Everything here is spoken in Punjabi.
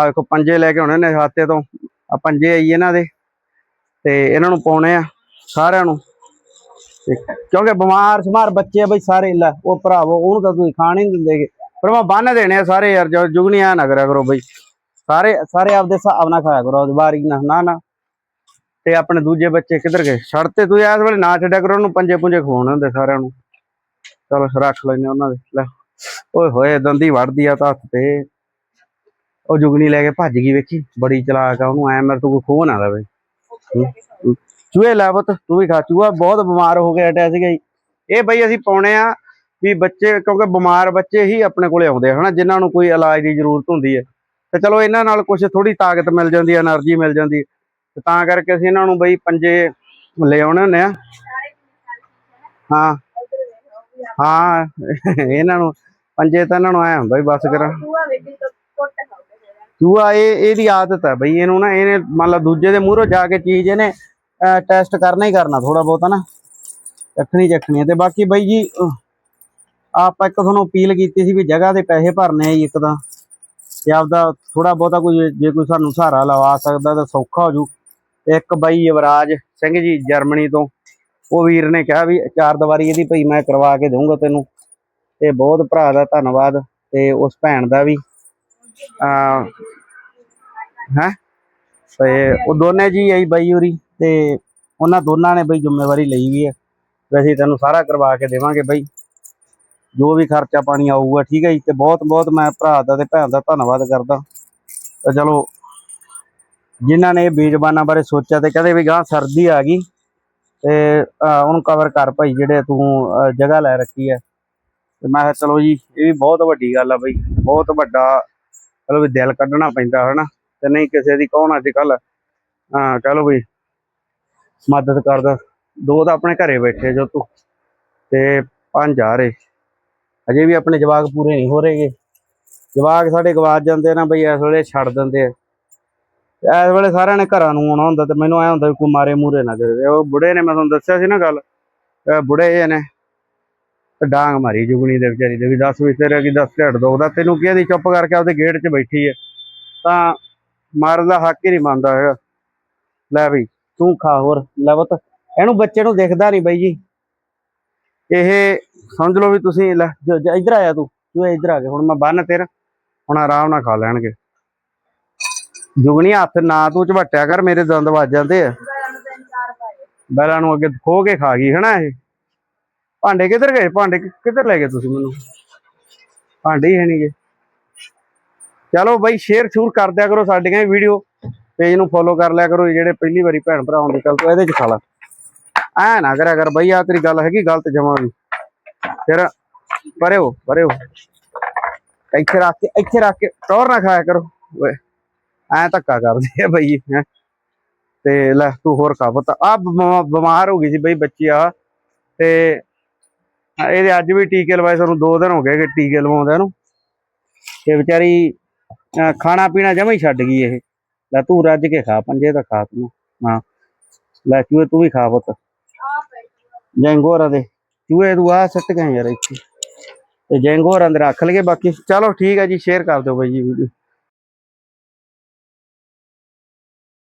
ਆ ਵੇਖੋ, ਪੰਜੇ ਲੈ ਕੇ ਆਉਣੇ ਨੇ ਹਾਤੇ ਤੋਂ। ਆ ਪੰਜੇ ਆਈ ਇਹਨਾਂ ਦੇ। ਤੇ ਇਹਨਾਂ ਨੂੰ ਪਾਉਣੇ ਆ ਸਾਰਿਆਂ ਨੂੰ। ਕਿਉਂਕਿ ਬਿਮਾਰ ਸ਼ਮਾਰ ਬੱਚੇ ਆ ਬਈ ਸਾਰੇ, ਲੈ, ਉਹ ਭਰਾਵੋ ਉਹਨੂੰ ਤਾਂ ਤੁਸੀਂ ਖਾਣ ਹੀ ਨਹੀਂ ਦਿੰਦੇਗੇ ਪਰ ਮੈਂ ਬੰਨ ਦੇਣੇ ਆ ਸਾਰੇ ਯਾਰ ਜੁਗਨੀਆਂ ਨਾ ਕਰਿਆ ਕਰੋ ਬਈ। ਸਾਰੇ ਸਾਰੇ ਆਪਦੇ ਹਿਸਾਬ ਨਾਲ ਖਾਇਆ ਕਰੋ ਵਾਰੀ ਨਾ ਨਾ ਨਾ। ਤੇ ਆਪਣੇ ਦੂਜੇ ਬੱਚੇ ਕਿੱਧਰ ਗਏ? ਛੱਡ ਤੇ ਤੁਸੀਂ ਇਸ ਵੇਲੇ ਨਾ ਛੱਡਿਆ ਕਰੋ, ਉਹਨੂੰ ਪੰਜੇ ਪੁੰਜੇ ਖਵਾਉਣੇ ਹੁੰਦੇ ਸਾਰਿਆਂ ਨੂੰ। ਚਲੋ, ਰੱਖ ਲੈਨੇ ਉਹਨਾਂ ਦੇ, ਲੈ। ਓਏ ਹੋਏ, ਦੰਦੀ ਵੜਦੀ ਆ ਤਾਂ ਹੱਥ ਤੇ। ਉਹ ਜੁਗਨੀ ਲੈ ਕੇ ਭੱਜ ਗਈ ਵੇਖੀ, ਬੜੀ ਚਲਾਕ ਆ ਉਹਨੂੰ, ਐ ਮੇਰੇ ਤੋਂ ਕੋਈ ਖੋਹ ਨਾ ਲਵੇ ਚੂਹੇ ਲੈ ਤੂੰ ਵੀ ਖਾ, ਚੂਹਾ ਬਹੁਤ ਬਿਮਾਰ ਹੋ ਗਿਆ ਟੈ ਸੀਗਾ ਇਹ ਬਈ ਅਸੀਂ ਪਾਉਣੇ ਆ ਵੀ ਬੱਚੇ, ਕਿਉਂਕਿ ਬਿਮਾਰ ਬੱਚੇ ਹੀ ਆਪਣੇ ਕੋਲੇ ਆਉਂਦੇ ਹਨਾ, ਜਿਨ੍ਹਾਂ ਨੂੰ ਕੋਈ ਇਲਾਜ ਦੀ ਜ਼ਰੂਰਤ ਹੁੰਦੀ ਹੈ ਤੇ ਚਲੋ ਇਹਨਾਂ ਨਾਲ ਕੁਝ ਥੋੜੀ ਤਾਕਤ ਮਿਲ ਜਾਂਦੀ ਹੈ એનર્ਜੀ ਮਿਲ ਜਾਂਦੀ ਤੇ ਤਾਂ ਕਰਕੇ ਅਸੀਂ ਇਹਨਾਂ ਨੂੰ ਬਈ ਪੰਜੇ ਲੈ ਆਉਣੇ ਹੁੰਦੇ ਆ। ਹਾਂ। ਹਾਂ, ਇਹਨਾਂ ਨੂੰ ਪੰਜੇ ਤਾਂ ਇਹਨਾਂ ਨੂੰ ਆਇਆ ਹੁੰਦਾ ਬਸ ਕਰਾਂ। ਚੂਹਾ, ਇਹ, ਇਹਦੀ ਆਦਤ ਹੈ ਬਈ, ਇਹਨੂੰ ਨਾ, ਇਹਨੇ ਮੰਨ ਲਾ ਦੂਜੇ ਦੇ ਮੂਹਰੋਂ ਜਾ ਕੇ ਚੀਜ਼ ਇਹਨੇ ਟੈਸਟ ਕਰਨਾ ਹੀ ਕਰਨਾ ਥੋੜਾ ਬਹੁਤਾ ਨਾ? ਚੱਖਣੀ ਚੱਖਣੀ ਹੈ। ਤੇ ਬਾਕੀ ਬਈ ਜੀ ਆਪਾਂ ਇੱਕ ਤੁਹਾਨੂੰ ਅਪੀਲ ਕੀਤੀ ਸੀ ਵੀ ਜਗ੍ਹਾ ਦੇ ਪੈਸੇ ਭਰਨੇ ਆ ਜੀ ਇੱਕ ਤਾਂ। ਤੇ ਆਪਦਾ ਥੋੜਾ ਬਹੁਤਾ ਕੋਈ, ਜੇ ਕੋਈ ਸਾਨੂੰ ਸਹਾਰਾ ਲਵਾ ਸਕਦਾ ਤਾਂ ਸੌਖਾ ਹੋ ਜੂ। ਤੇ ਇੱਕ ਬਾਈ ਯਵਰਾਜ ਸਿੰਘ ਜੀ ਜਰਮਨੀ ਤੋਂ, ਉਹ ਵੀਰ ਨੇ ਕਿਹਾ ਵੀ ਚਾਰ ਦੀਵਾਰੀ ਇਹਦੀ ਭਈ ਮੈਂ ਕਰਵਾ ਕੇ ਦਊਂਗਾ ਤੈਨੂੰ। ਤੇ ਬਹੁਤ ਭਰਾ ਦਾ ਧੰਨਵਾਦ, ਤੇ ਉਸ ਭੈਣ ਦਾ ਵੀ ਹੈ? ਤੇ ਉਹ ਦੋਨੇ ਜੀ ਆਈ ਬਾਈ ਉਰੀ ਤੇ ਉਹਨਾਂ ਦੋਨਾਂ ਨੇ ਬਈ ਜ਼ਿੰਮੇਵਾਰੀ ਲਈ ਵੀ ਹੈ ਵੈਸੇ ਤੈਨੂੰ ਸਾਰਾ ਕਰਵਾ ਕੇ ਦੇਵਾਂਗੇ ਬਈ। ਜੋ ਵੀ ਖਰਚਾ ਪਾਣੀ ਆਊਗਾ, ਠੀਕ ਹੈ ਜੀ? ਤੇ ਬਹੁਤ ਬਹੁਤ ਮੈਂ ਭਰਾ ਦਾ ਤੇ ਭੈਣ ਦਾ ਧੰਨਵਾਦ ਕਰਦਾ। ਤੇ ਚਲੋ, ਜਿਨ੍ਹਾਂ ਨੇ ਇਹ ਬੀਜਬਾਨਾਂ ਬਾਰੇ ਸੋਚਿਆ ਤੇ ਕਹਿੰਦੇ ਵੀ ਗਾਂ ਸਰਦੀ ਆ ਗਈ। ਤੇ ਉਹਨੂੰ ਕਵਰ ਕਰ ਭਾਈ ਜਿਹੜੇ ਤੂੰ ਜਗ੍ਹਾ ਲੈ ਰੱਖੀ ਹੈ ਤੇ ਮੈਂ ਕਿਹਾ ਚਲੋ ਜੀ, ਇਹ ਵੀ ਬਹੁਤ ਵੱਡੀ ਗੱਲ ਆ ਬਈ। ਬਹੁਤ ਵੱਡਾ ਚਲੋ ਵੀ ਦਿਲ ਕੱਢਣਾ ਪੈਂਦਾ ਹਨਾ, ਤੇ ਨਹੀਂ ਕਿਸੇ ਦੀ ਕੌਣ ਅੱਜ ਕੱਲ ਹਾਂ, ਚਲੋ ਵੀ ਮਦਦ ਕਰਦਾ। ਦੋ ਤਾਂ ਆਪਣੇ ਘਰੇ ਬੈਠੇ ਜੋ ਤੂੰ, ਤੇ ਪੰਜ ਆ ਰਹੇ। ਅਜੇ ਵੀ ਆਪਣੇ ਜਵਾਕ ਪੂਰੇ ਨਹੀਂ ਹੋ ਰਹੇਗੇ। ਜਵਾਕ ਸਾਡੇ ਗਵਾਚ ਜਾਂਦੇ ਨਾ ਬਈ, ਇਸ ਵੇਲੇ ਛੱਡ ਦਿੰਦੇ ਆ। ਇਸ ਵੇਲੇ ਸਾਰਿਆਂ ਨੇ ਘਰਾਂ ਨੂੰ ਆਉਣਾ ਹੁੰਦਾ ਤੇ ਮੈਨੂੰ ਐ ਹੁੰਦਾ ਵੀ ਕੋਈ ਮਾਰੇ ਮੂਰੇ ਨਾ ਦੇ ਉਹ ਬੁੜੇ ਨੇ, ਮੈਂ ਤੁਹਾਨੂੰ ਦੱਸਿਆ ਸੀ ਨਾ ਗੱਲ ਬੁੜੇ ਇਹ ਨੇ। ਤੇ ਡਾਂਗ ਮਾਰੀ ਜੁਗਣੀ ਦੇ ਵਿਚਾਰੀ ਦੇ ਵੀ ਦੱਸ ਵੀ ਤੇਰੇ ਕੀ ਦੱਸ ਢਿੱਡ ਦੋਦਾ ਤੈਨੂੰ ਕੀ ਦੀ ਚੁੱਪ ਕਰਕੇ ਆਪਦੇ ਗੇਟ 'ਚ ਬੈਠੀ ਹੈ ਤਾਂ ਮਾਰਨ ਦਾ ਹੱਕ ਹੀ ਨਹੀਂ ਮੰਨਦਾ ਹੈਗਾ। ਲੈ ਬਈ ਤੂੰ ਖਾ ਹੋਰ ਲੈ ਪੁੱਤ ਇਹਨੂੰ ਬੱਚੇ ਨੂੰ ਦਿਖਦਾ ਨਹੀਂ ਬਈ ਜੀ। ਇਹ ਸਮਝ ਲਓ ਵੀ ਤੁਸੀਂ ਲੈ ਇੱਧਰ ਆਇਆ ਤੂੰ ਤੂੰ ਇੱਧਰ ਆ ਗਿਆ ਹੁਣ ਮੈਂ ਬੰਨ ਤੇਰਾ ਹੁਣ ਆਰਾਮ ਨਾਲ ਖਾ ਲੈਣਗੇ। ਜੁਗਣੀ ਹੱਥ ਨਾ ਤੂੰ ਝਵਟਿਆ ਕਰ ਮੇਰੇ ਦੰਦ ਵੱਜ ਜਾਂਦੇ ਆ। ਬੈਲਾਂ ਨੂੰ ਅੱਗੇ ਖੋ ਕੇ ਖਾ ਗਈ ਹਨਾ ਇਹ? ਭਾਂਡੇ ਕਿੱਧਰ ਗਏ? ਭਾਂਡੇ ਕਿ- ਕਿੱਧਰ ਲੈ ਗਏ ਤੁਸੀਂ ਮੈਨੂੰ? ਭਾਂਡੇ ਹੀ ਹੈ ਨਹੀਂਗੇ ਚਲੋ ਬਾਈ ਸ਼ੇਅਰ ਸ਼ੂਰ ਕਰ ਦਿਆ ਕਰੋ ਸਾਡੀਆਂ ਵੀਡੀਓ ਪੇਜ ਨੂੰ ਫੋਲੋ ਕਰ ਲਿਆ ਕਰੋ, ਜਿਹੜੇ ਪਹਿਲੀ ਵਾਰੀ ਭੈਣ ਭਰਾ ਹੁੰਦੇ ਚੱਲ ਤੂੰ ਇਹਦੇ ਚ ਖਾ ਲਾ। ਐ ਨਾ ਕਰਿਆ ਕਰ ਬਈ ਆ ਤੇਰੀ ਗੱਲ ਹੈਗੀ, ਗਲਤ ਜਮਾ ਵੀ ਫਿਰ ਪਰਿਓ ਪਰਿਓ ਇੱਥੇ ਰੱਖ ਕੇ, ਇੱਥੇ ਰੱਖ ਕੇ ਟੌਰ ਨਾ ਖਾਇਆ ਕਰੋ। ਓਏ, ਐ ਧੱਕਾ ਕਰਦੇ ਆ ਬਈ, ਹੈਂ। ਤੇ ਲੈ, ਤੂੰ ਹੋਰ ਖਾ ਪੁੱਤ। ਆ ਬਿਮਾਰ ਹੋ ਗਈ ਸੀ ਬਈ ਬੱਚੀ ਆ ਤੇ ਇਹਦੇ ਅੱਜ ਵੀ ਟੀਕੇ ਲਵਾਏ, ਸਾਨੂੰ 2 ਦਿਨ ਹੋ ਗਏ ਕਿ ਟੀਕੇ ਲਵਾਉਂਦੇ ਇਹਨੂੰ ਤੇ ਵਿਚਾਰੀ ਖਾਣਾ ਪੀਣਾ ਜਮਾ ਹੀ ਛੱਡ ਗਈ ਇਹ। ਲੈ ਤੂੰ ਰੱਜ ਕੇ ਖਾ, ਪੰਜੇ ਤਾਂ ਖਾ ਤੂੰ। ਹਾਂ। ਲੈ ਚੂਹੇ ਤੂੰ ਵੀ ਖਾ ਪੁੱਤ। ਜੈਂਗੋਰਾਂ ਦੇ। ਚੂਹੇ ਤੂੰ ਆ ਸੱਟ ਗਏ ਯਾਰ ਇੱਥੇ। ਤੇ ਜੈਂਗੋਰਾਂ ਦੇ ਰੱਖ ਲਈਏ ਬਾਕੀ। ਚਲੋ ਠੀਕ ਹੈ ਜੀ, ਸ਼ੇਅਰ ਕਰ ਦਿਓ ਬਾਈ ਜੀ ਵੀਡੀਓ।